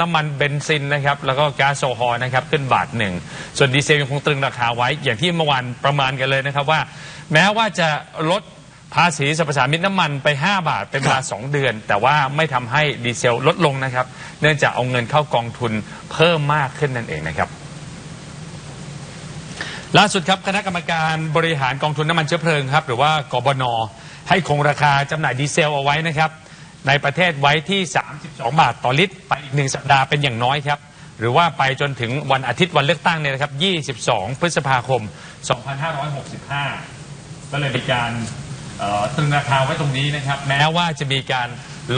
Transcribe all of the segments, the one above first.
น้ำมันเบนซินนะครับแล้วก็ก๊าซโซฮอล์นะครับขึ้นบาทหนึ่งส่วนดีเซลยังคงตรึงราคาไว้อย่างที่เมื่อวานประมาณกันเลยนะครับว่า แม้ว่าจะลดภาษีสรรพสามิตน้ำมันไป 5 บาทเป็นเวลา 2 เดือน แต่ว่าไม่ทำให้ดีเซลลดลงนะครับ เนื่องจากเอาเงินเข้ากองทุนเพิ่มมากขึ้นนั่นเองนะครับล่าสุดครับคณะกรรมการบริหารกองทุนน้ำมันเชื้อเพลิงครับหรือว่ากบน ให้คงราคาจำหน่ายดีเซลเอาไว้นะครับ ในประเทศไว้ที่ 32 บาทต่อลิตร ไปอีกหนึ่งสัปดาห์เป็นอย่างน้อยครับ หรือว่าไปจนถึงวันอาทิตย์วันเลือกตั้งเนี่ยนะครับ 22 พฤษภาคม 2565 ก็เลยมีการตรึงราคาไว้ตรงนี้นะครับ แม้ว่าจะมีการ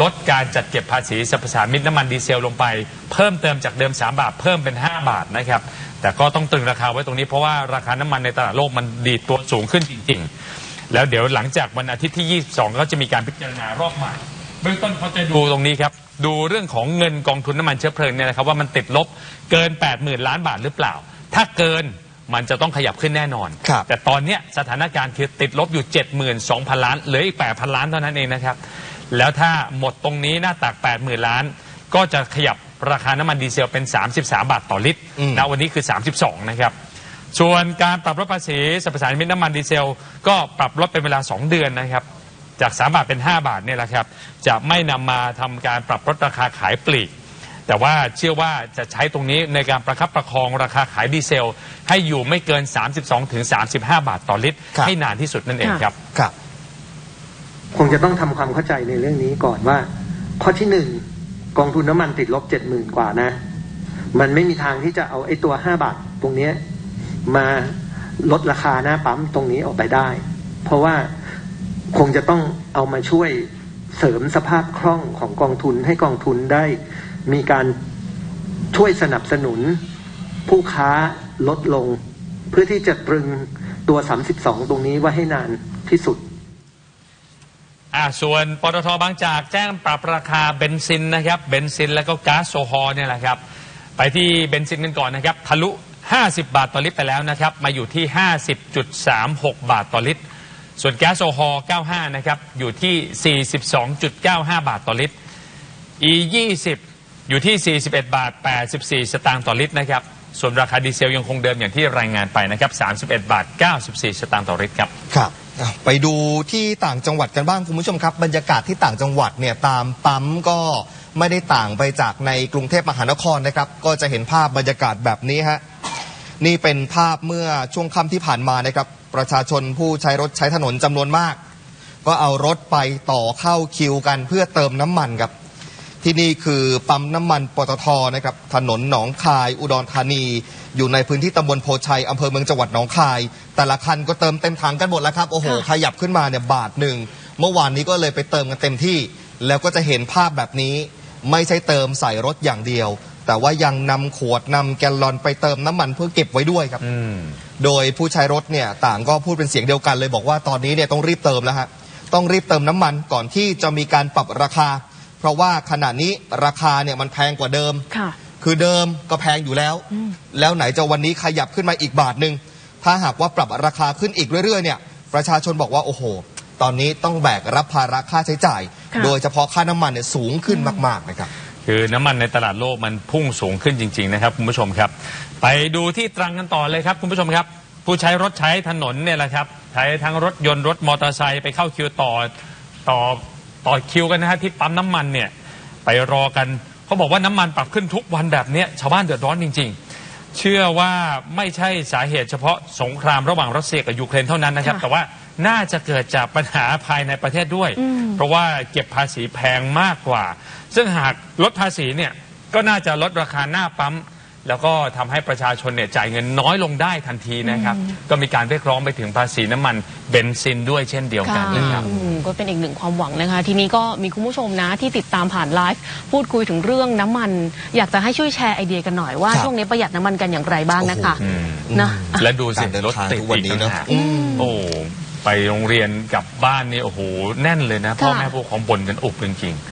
ลดการจัดเก็บภาษีสรรพสามิตน้ำมันดีเซลลงไป เพิ่มเติมจากเดิม 3 บาท เพิ่มเป็น 5 บาทนะครับ แต่ก็ต้องตรึงราคาไว้ตรงนี้เพราะว่าราคาน้ำมันในตลาดโลกมันดีดตัวสูงขึ้นจริง ๆ แล้วเดี๋ยวหลังจากวันอาทิตย์ที่ 22 ก็จะมีการพิจารณารอบใหม่ เบื้องต้นเขาจะดูตรงนี้ครับ ดูเรื่องของเงินกองทุนน้ำมันเชื้อเพลิงเนี่ยนะครับว่ามันติดลบเกิน 80,000 ล้านบาทหรือเปล่า ถ้าเกินมันจะต้องขยับขึ้นแน่นอน ครับแต่ตอนเนี้ยสถานการณ์คือติดลบอยู่ 72,000 ล้านเหลืออีก 8,000 ล้านเท่านั้นเองนะครับ แล้วถ้าหมดตรงนี้หน้าตัก 80,000 ล้าน ก็จะขยับราคาน้ำมันดีเซลเป็น 33 บาทต่อลิตรอืม ณวันนี้คือ 32 นะครับ ส่วนการปรับลดภาษีสรรพสามิตน้ำมันดีเซล ก็ปรับลดเป็นเวลา 2 เดือนนะครับ จาก 3 บาทเป็น 5 บาทเนี่ยแหละครับ จะไม่นำมาทำการปรับลดราคาขายปลีก แต่ว่าเชื่อว่าจะใช้ตรงนี้ในการประคับประคองราคาขายดีเซล ให้อยู่ไม่เกิน 32ถึง35 บาทต่อลิตร ครับ ให้นานที่สุดนั่นเองครับ ครับ คงจะต้องทำความเข้าใจในเรื่องนี้ก่อนว่า ข้อที่หนึ่งกองทุนน้ำมันติดลบเจ็ดหมื่นกว่านะ มันไม่มีทางที่จะเอาไอ้ตัวห้าบาทตรงเนี้ยมาลดราคาหน้าปั๊มตรงนี้ออกไปได้ เพราะว่า คงจะต้องเอามาช่วยเสริมสภาพคล่องของกองทุนให้กองทุนได้ มีการช่วยสนับสนุนผู้ค้าลดลง เพื่อที่จะตรึงตัว 32 ตรงนี้ไว้ให้นานที่สุดอ่าส่วนปตทบางจากแจ้งปรับราคาเบนซินนะครับเบนซินแล้วก็ก๊าซโซฮอล์เนี่ยแหละครับ ไปที่เบนซินกันก่อนนะครับ ทะลุ 50 บาทต่อลิตรไปแล้วนะครับ มาอยู่ที่ 50.36 บาทต่อลิตร ส่วนแก๊สโซฮอล์95 นะครับ อยู่ที่ 42.95 บาทต่อลิตร E 20 อยู่ที่ 41 บาท 84 สตางค์ต่อลิตรนะครับ ส่วนราคาดีเซลยังคงเดิมอย่างที่รายงานไปนะครับ 31 บาท 94 สตางค์ต่อลิตรครับ ครับอะไปดูที่ต่างจังหวัดกันบ้างคุณผู้ชมครับ บรรยากาศที่ต่างจังหวัดเนี่ยตามปั๊มก็ไม่ได้ต่างไปจากในกรุงเทพมหานครนะครับ ก็จะเห็นภาพบรรยากาศแบบนี้ฮะ นี่เป็นภาพเมื่อช่วงค่ำที่ผ่านมานะครับ ประชาชนผู้ใช้รถใช้ถนนจำนวนมาก ก็เอารถไปต่อเข้าคิวกันเพื่อเติมน้ำมันครับ ที่นี่คือปั๊มน้ำมันปตทนะครับถนนหนองคาย อุดรธานี อยู่ในพื้นที่ตำบลโพชัยอำเภอเมืองจังหวัดหนองคาย แต่ละคันก็เติมเต็มถังกันหมดแล้วครับโอ้โหค่ะขยับขึ้นมาเนี่ยบาทหนึ่งเมื่อวานนี้ก็เลยไปเติมกันเต็มที่ แล้วก็จะเห็นภาพแบบนี้ ไม่ใช่เติมใส่รถอย่างเดียว แต่ว่ายังนำขวดนำแกลลอนไปเติมน้ำมันเพื่อเก็บไว้ด้วยครับ อืม โดยผู้ใช้รถเนี่ยต่างก็พูดเป็นเสียงเดียวกันเลยบอกว่าตอนนี้เนี่ยต้องรีบเติมแล้วฮะต้องรีบเติมน้ำมันก่อนที่จะมีการปรับราคา เพราะว่าขณะนี้ราคาเนี่ยมันแพงกว่าเดิม ค่ะ คือเดิมก็แพงอยู่แล้วอืมแล้วไหนจะวันนี้ขยับขึ้นมาอีกบาทหนึ่ง ถ้าหากว่าปรับราคาขึ้นอีกเรื่อยๆเนี่ย ประชาชนบอกว่าโอ้โห ตอนนี้ต้องแบกรับภาระค่าใช้จ่าย ค่ะ โดยเฉพาะค่าน้ำมันเนี่ยสูงขึ้นมากๆนะครับ คือน้ำมันในตลาดโลกมันพุ่งสูงขึ้นจริง ๆ นะครับคุณผู้ชมครับ ไปดูที่ตรังกันต่อเลยครับคุณผู้ชมครับ ผู้ใช้รถใช้ถนนเนี่ยแหละครับใช้ทั้งรถยนต์รถมอเตอร์ไซค์ไปเข้าคิวต่อต่อต่อคิวกันนะฮะที่ปั๊มน้ำมันเนี่ยไปรอกันเขาบอกว่าน้ำมันปรับขึ้นทุกวันแบบเนี้ยชาวบ้านเดือดร้อนจริง ๆ เชื่อว่าไม่ใช่สาเหตุเฉพาะสงครามระหว่างรัสเซียกับยูเครนเท่านั้นนะครับ แต่ว่า น่าจะเกิดจากปัญหาภายในประเทศด้วยอืมเพราะว่าเก็บภาษีแพงมากกว่า ซึ่งหากลดภาษีเนี่ยก็น่าจะลดราคาหน้าปั๊ม แล้วก็ทำให้ประชาชนเนี่ยจ่ายเงินน้อยลงได้ทันทีนะครับ ก็มีการเรียกร้องไปถึงภาษีน้ำมันเบนซินด้วยเช่นเดียวกันนะครับอืมก็เป็นอีกหนึ่งความหวังนะคะ ทีนี้ก็มีคุณผู้ชมนะที่ติดตามผ่านไลฟ์พูดคุยถึงเรื่องน้ำมัน อยากจะให้ช่วยแชร์ไอเดียกันหน่อยว่าครับช่วงนี้ประหยัดน้ำมันกันอย่างไรบ้างนะคะอืมนะและดูสิการเดินรถทางติดทุกวันอีกนี้ต่างเนอะหากอืมโอ้ ไปโรงเรียนกลับบ้านนี่โอ้โหแน่นเลยนะพ่อค่ะแม่ผู้ปกครองบ่นกันอุบจริงๆ